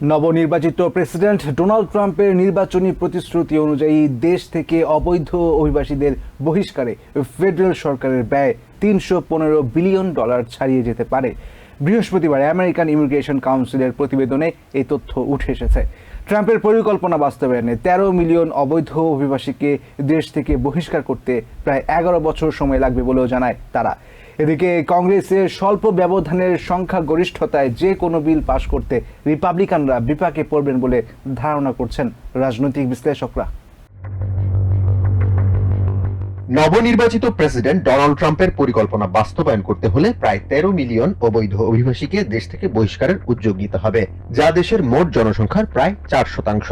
নবনির্বাচিত president Donald ট্রাম্পের নির্বাচনী প্রতিশ্রুতি অনুযায়ী দেশ থেকে অবৈধ অভিবাসীদের বহিষ্কারে ফেডারেল সরকারের ব্যয় তিনশো পনেরো বিলিয়ন ডলার ছাড়িয়ে যেতে পারে। বৃহস্পতিবার আমেরিকান ইমিগ্রেশন কাউন্সিলের প্রতিবেদনে এই তথ্য উঠে এসেছে। ট্রাম্পের পরিকল্পনা বাস্তবায়নে তেরো মিলিয়ন অবৈধ অভিবাসীকে দেশ থেকে বহিষ্কার করতে প্রায় এগারো বছর সময় লাগবে বলেও জানায় তারা। এদিকে কংগ্রেসের স্বল্প ব্যবধানের সংখ্যাগরিষ্ঠতায় যে কোনো বিল পাশ করতে রিপাবলিকানরা বিপাকে পড়বেন বলে ধারণা করছেন রাজনৈতিক বিশ্লেষকরা। নবনির্বাচিত প্রেসিডেন্ট ডোনাল্ড ট্রাম্পের পরিকল্পনা বাস্তবায়ন করতে হলে প্রায় তেরো মিলিয়ন অবৈধ অভিবাসীকে দেশ থেকে বহিষ্কারের উদ্যোগ নিতে হবে, যা দেশের মোট জনসংখ্যার প্রায় চার শতাংশ।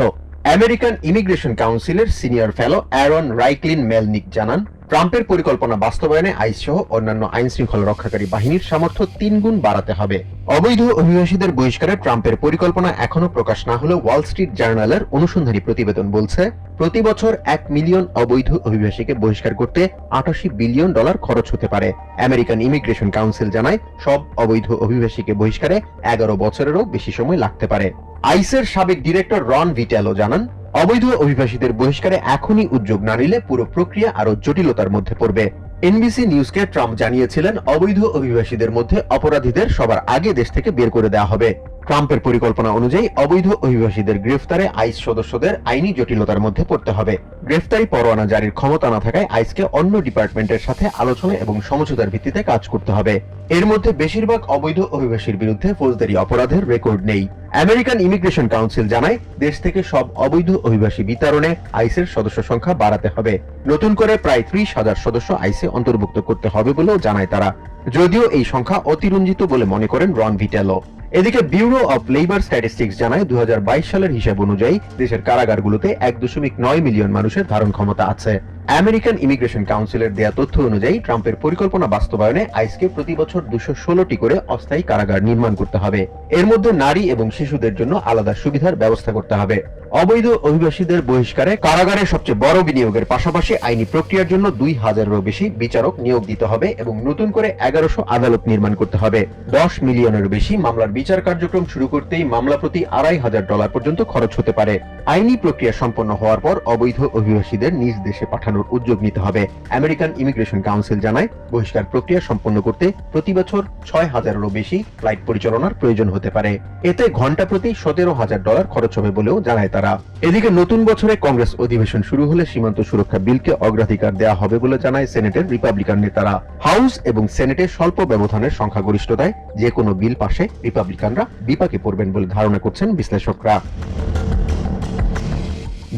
আমেরিকান ইমিগ্রেশন কাউন্সিলের senior fellow Aaron Reichlin Melnick জানান ট্রাম্পের পরিকল্পনা বাস্তবায়নে আইস সহ অন্যান্য আইন শৃঙ্খলা রক্ষাকারী বাহিনীর সামর্থ্য তিন গুণ বাড়াতে হবে। অবৈধ অভিবাসীদের বহিষ্কারে ট্রাম্পের পরিকল্পনা এখনও প্রকাশ না হলেও ওয়াল স্ট্রিট জার্নালের অনুসন্ধানী প্রতিবেদন বলছে, প্রতি বছর এক মিলিয়ন অবৈধ অভিবাসীকে বহিষ্কার করতে আটাশি বিলিয়ন ডলার খরচ হতে পারে। আমেরিকান ইমিগ্রেশন কাউন্সিল জানায়, সব অবৈধ অভিবাসীকে বহিষ্কারে এগারো বছরেরও বেশি সময় লাগতে পারে। আইসের সাবেক ডিরেক্টর রন ভিটেলো জানান অবৈধ অভিবাসীদের বহিষ্কারে এখনই উদ্যোগ না নিলে পুরো প্রক্রিয়া আরও জটিলতার মধ্যে পড়বে। এনবিসি নিউজকে ট্রাম্প জানিয়েছিলেন, অবৈধ অভিবাসীদের মধ্যে অপরাধীদের সবার আগে দেশ থেকে বের করে দেওয়া হবে। ট্রাম্পের পরিকল্পনা অনুযায়ী অবৈধ অভিবাসীদের গ্রেফতারে আইস সদস্যদের আইনি জটিলতার মধ্যে পড়তে হবে। গ্রেফতারি পরোয়ানা জারির ক্ষমতা না থাকায় আইসকে অন্য ডিপার্টমেন্টের সাথে আলোচনা এবং সমঝোতার ভিত্তিতে কাজ করতে হবে। এর মধ্যে বেশিরভাগ অবৈধ অভিবাসীর বিরুদ্ধে ফৌজদারি অপরাধের রেকর্ড নেই। আমেরিকান ইমিগ্রেশন কাউন্সিল জানায়, দেশ থেকে সব অবৈধ অভিবাসী বিতরণে আইসের সদস্য সংখ্যা বাড়াতে হবে। নতুন করে প্রায় ত্রিশ হাজার সদস্য আইসে অন্তর্ভুক্ত করতে হবে বলেও জানায় তারা। যদিও এই সংখ্যা অতিরঞ্জিত বলে মনে করেন রন ভিটেলো। এদিকে ব্যুরো অব লেবার স্ট্যাটিস্টিক্স জানায় দু হাজার বাইশ সালের হিসাব অনুযায়ী দেশের কারাগারগুলোতে এক দশমিক নয় মিলিয়ন মানুষের ধারণ ক্ষমতা আছে। আমেরিকান ইমিগ্রেশন কাউন্সিলের দেয়া তথ্য অনুযায়ী ট্রাম্পের পরিকল্পনা বাস্তবায়নে আইসকে প্রতি বছর দুশো করে অস্থায়ী কারাগার নির্মাণ করতে হবে। এর মধ্যে নারী এবং শিশুদের জন্য আলাদা সুবিধার ব্যবস্থা করতে হবে। অবৈধ অভিবাসীদের বহিষ্কারে কারাগারে সবচেয়ে বড় বিনিয়োগের পাশাপাশি আইনি প্রক্রিয়ার জন্য দুই হাজারেরও বেশি বিচারক নিয়োগ দিতে হবে এবং নতুন করে এগারোশো আদালত নির্মাণ করতে হবে। দশ মিলিয়নের বেশি মামলার বিচার কার্যক্রম শুরু করতেই মামলা প্রতি আড়াই হাজার ডলার পর্যন্ত খরচ হতে পারে। আইনি প্রক্রিয়া সম্পন্ন হওয়ার পর অবৈধ অভিবাসীদের নিজ দেশে পাঠানোর উদ্যোগ নিতে হবে। আমেরিকান ইমিগ্রেশন কাউন্সিল জানায়, বহিষ্কার প্রক্রিয়া সম্পন্ন করতে প্রতি বছর ছয় হাজারেরও বেশি ফ্লাইট পরিচালনার প্রয়োজন হতে পারে। এতে ঘণ্টা প্রতি সতেরো হাজার ডলার খরচ হবে বলেও জানায় তারা। এদিকে নতুন বছরে কংগ্রেস অধিবেশন শুরু হলে সীমান্ত সুরক্ষা বিলকে অগ্রাধিকার দেওয়া হবে বলে জানায় সেনেটের রিপাবলিকান নেতারা। হাউস এবং সেনেটে স্বল্প ব্যবধানের সংখ্যাগরিষ্ঠতায় যে কোনো বিল পাশে রিপাবলিকানরা বিপাকে পড়বেন বলে ধারণা করছেন বিশ্লেষকরা।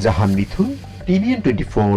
Jahan Mithun, TVN twenty four.